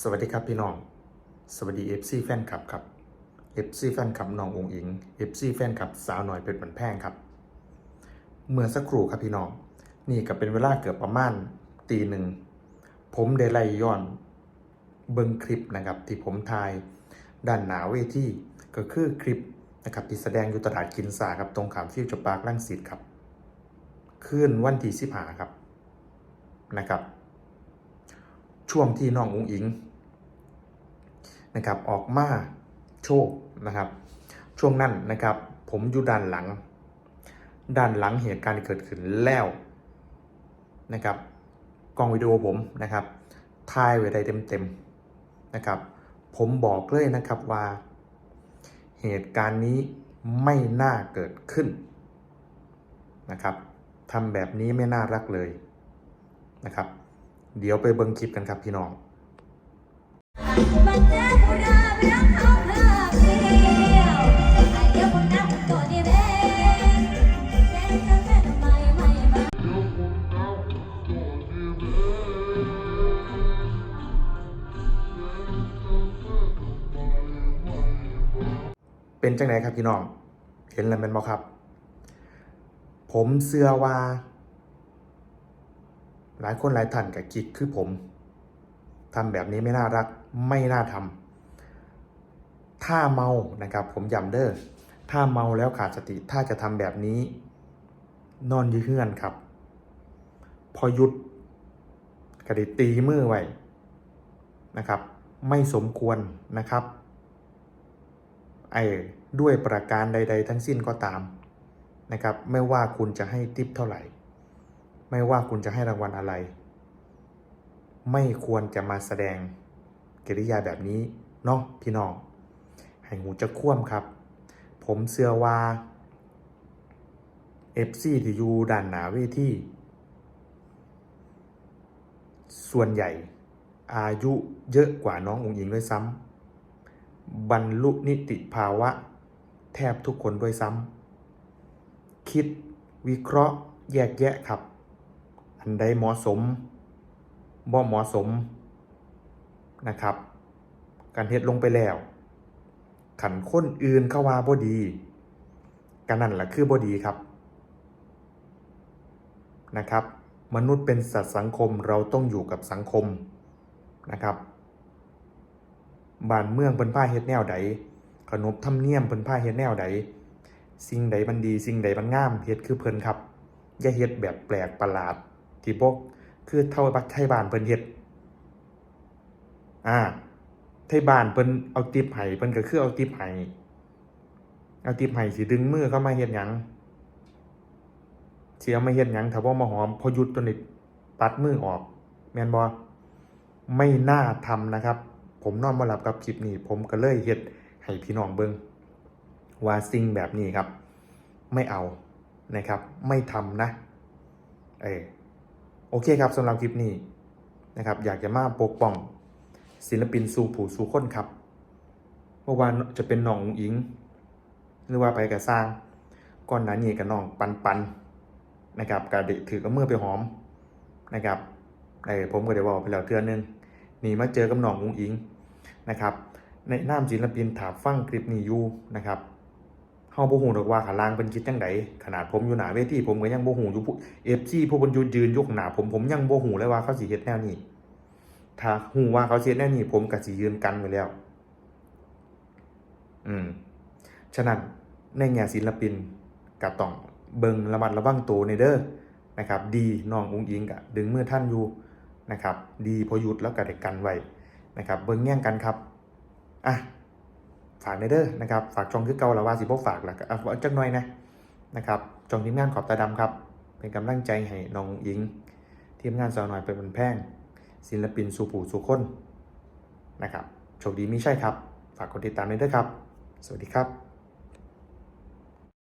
สวัสดีครับพี่น้อง สวัสดี FC แฟนคลับครับ FC แฟนคลับน้ององอิง FC แฟนคลับสาวหน่อยเป็นบันแพงครับ เมื่อสักครู่ครับพี่น้อง นี่ก็เป็นเวลาเกือบประมาณตีหนึ่ง ผมได้ไล่ย้อนเบิ้งคลิปนะครับที่ผมถ่ายด้านหนาเวทีก็คือคลิปนะครับที่แสดงอยู่ตลาดกินซาครับตรงขามฟิวจอร์ปาร์คลังสิตครับคืนวันที่สิบหาครับนะครับ ช่วงที่น้องอุ้งอิงนะครับออกมาโชคนะครับ ช่วงนั้นนะครับ ผมอยู่ด้านหลัง ด้านหลังเหตุการณ์เกิดขึ้นแล้วนะครับกล้องวิดีโอผมนะครับถ่ายไว้ได้เต็มๆนะครับ ผมบอกเลยนะครับว่าเหตุการณ์นี้ไม่น่าเกิดขึ้นนะครับทำแบบนี้ไม่น่ารักเลยนะครับ เดี๋ยวไปเบิ้งคลิปกันครับพี่น้องเป็นจังไหนครับพี่น้อง เห็นแล้วมันบ่ครับ ผมเสื้อว่า หลายคนหลายท่านกับคิดคือผมทำแบบนี้ไม่น่ารักไม่น่าทำถ้าเมานะครับผมย้ำเด้อถ้าเมาแล้วขาดสติถ้าจะทำแบบนี้ นอนยืเฮือนครับ พอหยุดกระดิตีมือไว้นะครับ ไม่สมควรนะครับไอ้ด้วยประการใด ๆ ทั้งสิ้นก็ตามนะครับ ไม่ว่าคุณจะให้ติปเท่าไหร่ ไม่ว่าคุณจะให้รางวัลอะไร ไม่ควรจะมาแสดงกิริยาแบบนี้เนาะพี่น้องให้หูจะคว่ำครับ ผมเชื่อว่า FC ที่อยู่ด้านหนาเวทีส่วนใหญ่อายุเยอะกว่าน้ององอิงด้วยซ้ำบรรลุนิติภาวะ แทบทุกคนด้วยซ้ำคิดวิเคราะห์แยกแยะครับ อันใดเหมาะสมบ่เหมาะสมนะครับ การเฮ็ดลงไปแล้วขันคนอื่นเข้าว่าบ่ดีกันนั่นแหละคือบ่ดีครับนะครับ มนุษย์เป็นสัตว์สังคมเราต้องอยู่กับสังคมนะครับบ้านเมืองเพิ่นพาเฮ็ดแนวใดขนบธรรมเนียมเพิ่นพาเฮ็ดแนวใดสิ่งใดมันดี สิ่งใดมันงามเฮ็ดคือเพิ่นครับอย่าเฮ็ดแบบแปลกประหลาด ที่บ่คือเท่าบัดไทยบ้านเพิ่นเฮ็ดอ่าไทยบ้านเพิ่นเอาติปให้เพิ่นก็คือเอาติปให้เอาติปให้สิดึงมือเข้ามาเฮ็ดหยังสิเอามาเฮ็ดหยังถ้าบ่มาหอมพอหยุดตัวนี้ปัดมือออก แม่นบ่ไม่น่าทำนะครับ ผมนอนมาหลับกับคลิปนี้ ผมก็เลยเฮ็ดให้พี่น้องเบิงว่าสิ่งแบบนี้ครับ ไม่เอานะครับ ไม่ทำนะ เออ โอเคครับสำหรับคลิปนี้นะครับอยากจะมาปกป้องศิลปินสู่ผู้สู่คนครับเมื่อวานจะเป็นน้องอุ๋งอิง หรือว่าไปกับสร้างก่อนหน้านี้กับน้องปันปันนะครับกระดิถือกับมือไปหอมนะครับเออผมก็ได้บอกไปแล้วเทือนึงนี่มาเจอกับน้องอุ้งอิงนะครับในนามศิลปินถาฟังคลิปนี้อยู่นะครับ เฮาบ่ฮู้ดอกว่าขาลางเป็นคิดจังไดขนาดผมอยู่หน้าเวทีผมก็ยังบ่ฮู้อยู่ผู้ FC ผู้บนยืนยืนอยู่ข้างหน้าผมผมยังบ่ฮู้เลยว่าเขาสิเฮ็ดแนวนี้ ถ้าฮู้ว่าเขาสิเฮ็ดแนวนี้ ผมก็สิยืนกันไว้แล้ว อืมฉะนั้นในแง่ศิลปินก็ต้องเบิ่งระมัดระวังตัวในเด้อนะครับ ดีน้องอุ้งอิงก็ดึงมือท่านอยู่นะครับ ดีพอหยุดแล้วก็ได้กันไว้นะครับ เบิ้งแย่งกันครับอะ ฝากในเด้อนะครับฝากจองคือเก่าละว่าสิบ่ฝากแล้วก็อะเอาจักหน่อยนะนะครับจองทีมงานขอบตาดำครับ เป็นกำลังใจให้น้องหญิง ทีมงานสาวหน่อยเป็นคนแพงศิลปินสู่ผู้สู่คนนะครับโชคดีไม่ใช่ครับ ฝากกดติดตามในเด้อครับ สวัสดีครับ